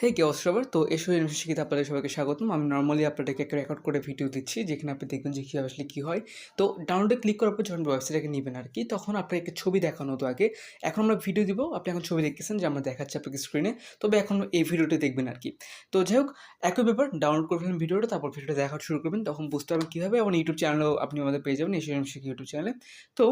হে কে সবার? তো এসো শিখিতে আপনাদের সবাইকে স্বাগতম। আমি নর্মালি আপনাদেরকে একটা রেকর্ড করে ভিডিও দিচ্ছি, যেখানে আপনি দেখবেন যে কীভাবে আসলে কী হয়। তো ডাউনলোডে ক্লিক করার পর যখন ওয়েবসাইটটাকে নেবেন আর কি তখন আপনাকে একটা ছবি দেখানো হতো আগে। এখন আমরা ভিডিও দিব, আপনি এখন ছবি দেখতেছেন, যে আমরা দেখাচ্ছি আপনাকে স্ক্রিনে তবে এখন এই ভিডিওটা দেখবেন আর কি তো যাই হোক, একই ব্যাপার ডাউনলোড করে ফেলেন ভিডিওটা তারপর ভিডিওটা দেখা শুরু করবেন। তখন বুঝতে পারবেন কীভাবে, এবং ইউটিউব চ্যানেলও আপনি আমাদের পেয়ে যাবেন, এসো ইউনিভার্সিটি ইউটিউব চ্যানেলে তো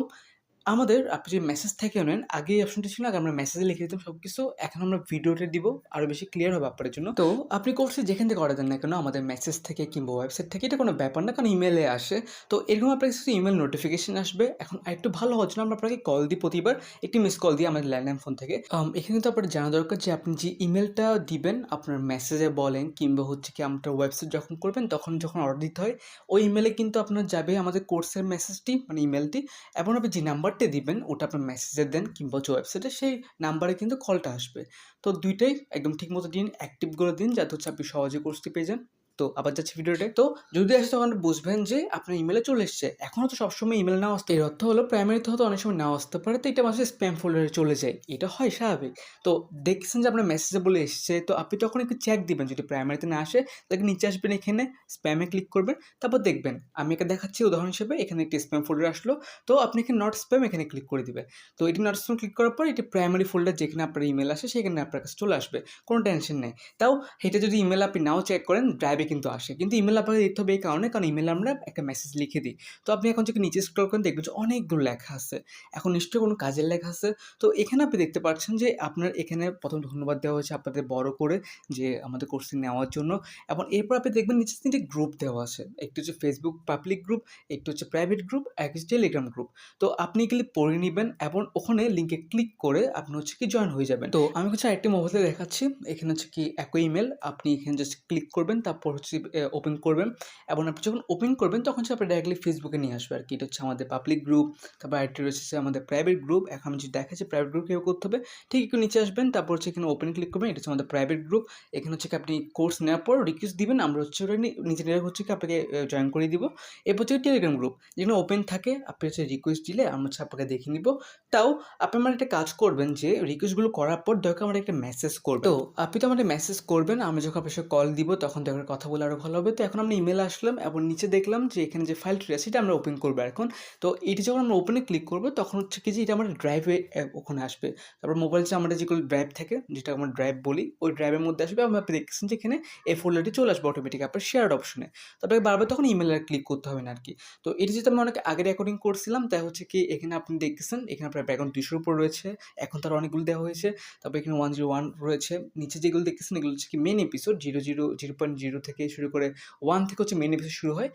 আমাদের আপনি যে মেসেজ থেকে নেন আগে এই অপশনটা ছিল আগে আমরা মেসেজে লিখে দিতাম সব কিছু এখন আমরা ভিডিওটা দিব আরও বেশি ক্লিয়ার হবে আপনার জন্য। তো আপনি কোর্সে যেখান থেকে অর্ডার দেন না কেন আমাদের মেসেজ থেকে কিংবা ওয়েবসাইট থেকে এটা কোনো ব্যাপার না কারণ ইমেলে আসে। তো এরকম আপনার কিছু ইমেল নোটিফিকেশন আসবে এখন একটু ভালো হওয়ার জন্য আমরা আপনাকে কল দিই প্রতিবার একটি মিস কল দিই আমাদের ল্যান্ডলাইন ফোন থেকে। এখানে তো আপনার জানা দরকার যে আপনি যে ইমেলটা দিবেন আপনার মেসেজে বলেন কিংবা হচ্ছে কি আপনার ওয়েবসাইট যখন করবেন তখন যখন অর্ডার দিতে হয় ওই ইমেলে কিন্তু আপনার যাবে আমাদের কোর্সের মেসেজটি মানে ইমেলটি এবং আপনি যে নাম্বারটি দিবেন, ওটা আপনার মেসেজে দেন কিংবা হচ্ছে ওয়েবসাইটে সেই নাম্বারে কিন্তু কলটা আসবে। তো দুইটাই একদম ঠিকমতো দিন অ্যাক্টিভ করে দিন যাতে হচ্ছে আপনি সহজে কোর্সটি পেয়ে যান। তো আবার যাচ্ছে ভিডিওতে। তো যদি আসে তখন বুঝবেন যে আপনার ইমেলে চলে এসছে, এখনও তো সবসময় ইমেল না আসতে এর অর্থ হলো প্রাইমারিতে হয়তো অনেক সময় না আসতে পারে, তো এটা মানুষের স্প্যাম ফোল্ডারে চলে যায়। এটা হয় স্বাভাবিক। তো দেখছেন যে আপনার মেসেজে বলে এসছে, তো আপনি তখন একটু চেক দিবেন যদি প্রাইমারিতে না আসে, তাহলে নিচে আসবেন এখানে স্প্যামে ক্লিক করবেন, তারপর দেখবেন। আমি একে দেখাচ্ছি উদাহরণ হিসেবে, এখানে একটি স্প্যাম ফোল্ডার আসলো, তো আপনি এখানে নট স্প্যাম এখানে ক্লিক করে দিবে তো এটি নট স্প্যাম ক্লিক করার পর এটি প্রাইমারি ফোল্ডার যেখানে আপনার ইমেল আসে, সেখানে আপনার কাছে চলে আসবে, কোনো টেনশন নেই। তাও এটা যদি ইমেল আপনি নাও চেক করেন ড্রাইভে কিন্তু আসে। কিন্তু ইমেল আপনাকে দিতে হবে এই কারণে কারণ ইমেলে আমরা একটা মেসেজ লিখে দিই। তো আপনি এখন যদি নিচে স্ক্রল করেন দেখবেন যে অনেকগুলো লেখা আছে। এখন নিশ্চয়ই কোনো কাজের লেখা আছে। তো এখানে আপনি দেখতে পাচ্ছেন যে আপনার এখানে প্রথম ধন্যবাদ দেওয়া হয়েছে আপনাদের বড় করে যে আমাদের কোর্সটি নেওয়ার জন্য। এবং এরপর আপনি দেখবেন নিচে তিনটে গ্রুপ দেওয়া আছে। একটি হচ্ছে ফেসবুক পাবলিক গ্রুপ একটি হচ্ছে প্রাইভেট গ্রুপ এক হচ্ছে টেলিগ্রাম গ্রুপ তো আপনি এগুলি পড়ে নেবেন এবং ওখানে লিঙ্কে ক্লিক করে আপনি হচ্ছে কি জয়েন হয়ে যাবেন। তো আমি হচ্ছে আরেকটি মোবাইলে দেখাচ্ছি। এখানে হচ্ছে কি একই ইমেল আপনি এখানে জাস্ট ক্লিক করবেন তারপর হচ্ছে ওপেন করবেন। এবং আপনি যখন ওপেন করবেন, তখন হচ্ছে আপনি ডাইরেক্টলি ফেসবুকে নিয়ে আসবে আর কি এটা হচ্ছে আমাদের পাবলিক গ্রুপ তারপর আরেকটি রয়েছে আমাদের প্রাইভেট গ্রুপ এখন আমি যদি দেখাচ্ছি প্রাইভেট গ্রুপ কীভাবে করতে হবে, ঠিক একটু নিচে আসবেন, তারপর হচ্ছে এখানে ওপেন ক্লিক করবেন, এটা হচ্ছে আমাদের প্রাইভেট গ্রুপ এখানে হচ্ছে কি আপনি কোর্স নেওয়ার পর রিকোয়েস্ট দিবেন, আমরা হচ্ছে ওটা নিজে নিজে হচ্ছে কি আপনাকে জয়েন করে দিব। এরপর হচ্ছে টেলিগ্রাম গ্রুপ যেখানে ওপেন থাকে, আপনি হচ্ছে রিকোয়েস্ট দিলে আমরা হচ্ছে আপনাকে দেখে নিব। তাও আপনি আমার একটা কাজ করবেন যে রিকোয়েস্টগুলো করার পর দরকার আমার একটা মেসেজ করবেন। তো আপনি তো আমাদের মেসেজ করবেন, আমি যখন আপনার কল দিব, তখন দরকার কথা বলে আরও ভালো হবে। তো এখন আমরা ইমেল আসলাম এবং নিচে দেখলাম যে এখানে যে ফাইলটি আছে সেটা আমরা ওপেন করব এখন। তো এটি যখন আমরা ওপেনে ক্লিক করব, তখন হচ্ছে কি যে এটা আমার ড্রাইভে ওখানে আসবে। তারপর মোবাইল যে আমাদের যেগুলো ড্রাইভ থাকে, যেটা আমরা ড্রাইভ বলি, ওই ড্রাইভের মধ্যে আসবে এবং আপনি দেখছেন যে এখানে এই ফোল্ডারটি চলে আসবে অটোমেটিক আপনার শেয়ার অপশনে তারপরে বারবার তখন ইমেলে ক্লিক করতে হবে না আর কি। তো এটি যেটা আমি অনেক আগে রেকর্ডিং করছিলাম, তাই হচ্ছে কি এখানে আপনি দেখতেছেন, এখানে আপনার ব্যাকগ্রাউন্ড দুশোর উপর রয়েছে, এখন তার অনেকগুলো দেওয়া হয়েছে। তারপর এখানে ওয়ান জিরো ওয়ান রয়েছে। নিচে যেগুলো দেখতেছেন, এগুলো হচ্ছে কি main episode zero zero zero point zero থেকে শুরু করে ওয়ান থেকে হচ্ছে মেন এপিসোড শুরু হয়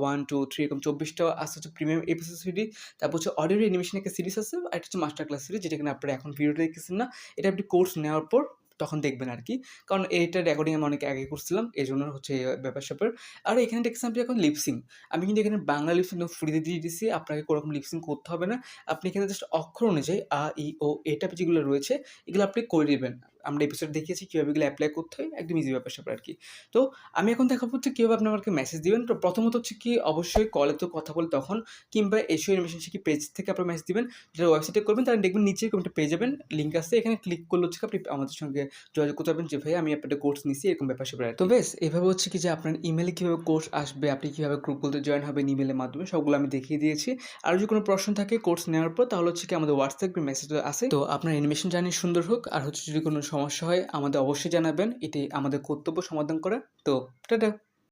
ওয়ান টু থ্রি এরকম চব্বিশটা আসতে হচ্ছে প্রিমিয়াম এপিসোড সিরিজ তারপর হচ্ছে অডিও অ্যানিমেশন একটা সিরিজ আছে, আর একটা হচ্ছে মাস্টার ক্লাস সিরিজ যেটা কিনা আপনারা এখন ভিডিওটা দেখতেছেন না, এটা আপনি কোর্স নেওয়ার পর তখন দেখবেন আর কি কারণ এইটা রেকর্ডিং আমি অনেক আগে করছিলাম এই জন্য হচ্ছে ব্যাপার স্যাপার। আর এখানে দেখছেন আপনি এখন লিপসিং আমি কিন্তু এখানে বাংলা লিপসিং ফ্রিতে দিয়ে দিচ্ছি আপনাকে কোনোরকম লিপসিং করতে হবে না। আপনি এখানে জাস্ট অক্ষর অনুযায়ী আ, ই, ও এটা যেগুলো রয়েছে, এগুলো আপনি করে দেবেন আমরা এপিসোড দেখিয়েছি, কীভাবে এগুলো অ্যাপ্লাই করতে হয়, একদম ইজি ব্যাপার স্যাপার আর কি। তো আমি এখন দেখাবো হচ্ছে কীভাবে আপনি আমাকে মেসেজ দিবেন। তো প্রথমত হচ্ছে কি, অবশ্যই কলে তো কথা বলে তখন কিংবা এশিও অ্যানিমেশন শিখি পেজ থেকে আপনার মেসেজ দিবেন যেটা ওয়েবসাইটে করবেন, তাহলে দেখবেন নিচে একটা পেয়ে যাবেন লিঙ্ক আছে, এখানে ক্লিক করলে হচ্ছে কি আপনি আমাদের সঙ্গে যোগাযোগ করতে পারবেন যে, ভাই, আমি আপনাদের কোর্স নিচ্ছি এরকম ব্যাপার স্যাপার তো বেশ, এভাবে হচ্ছে কি যে আপনার ইমেলে কীভাবে কোর্স আসবে, আপনি কীভাবে গ্রুপগুলোতে জয়েন হবেন ইমেলের মাধ্যমে, সবগুলো আমি দেখিয়ে দিয়েছি। আর যদি কোনো প্রশ্ন থাকে কোর্স নেওয়ার পর, তাহলে হচ্ছে কি আমাদের হোয়াটসঅ্যাপ মেসেজ আছে। তো আপনার অ্যানিমেশন জার্নি সুন্দর হোক, আর হচ্ছে যদি কোনো সমস্যা হয় আমাদের অবশ্যই জানাবেন। এটি আমাদের কর্তব্য সমাধান করে। তো টাটা।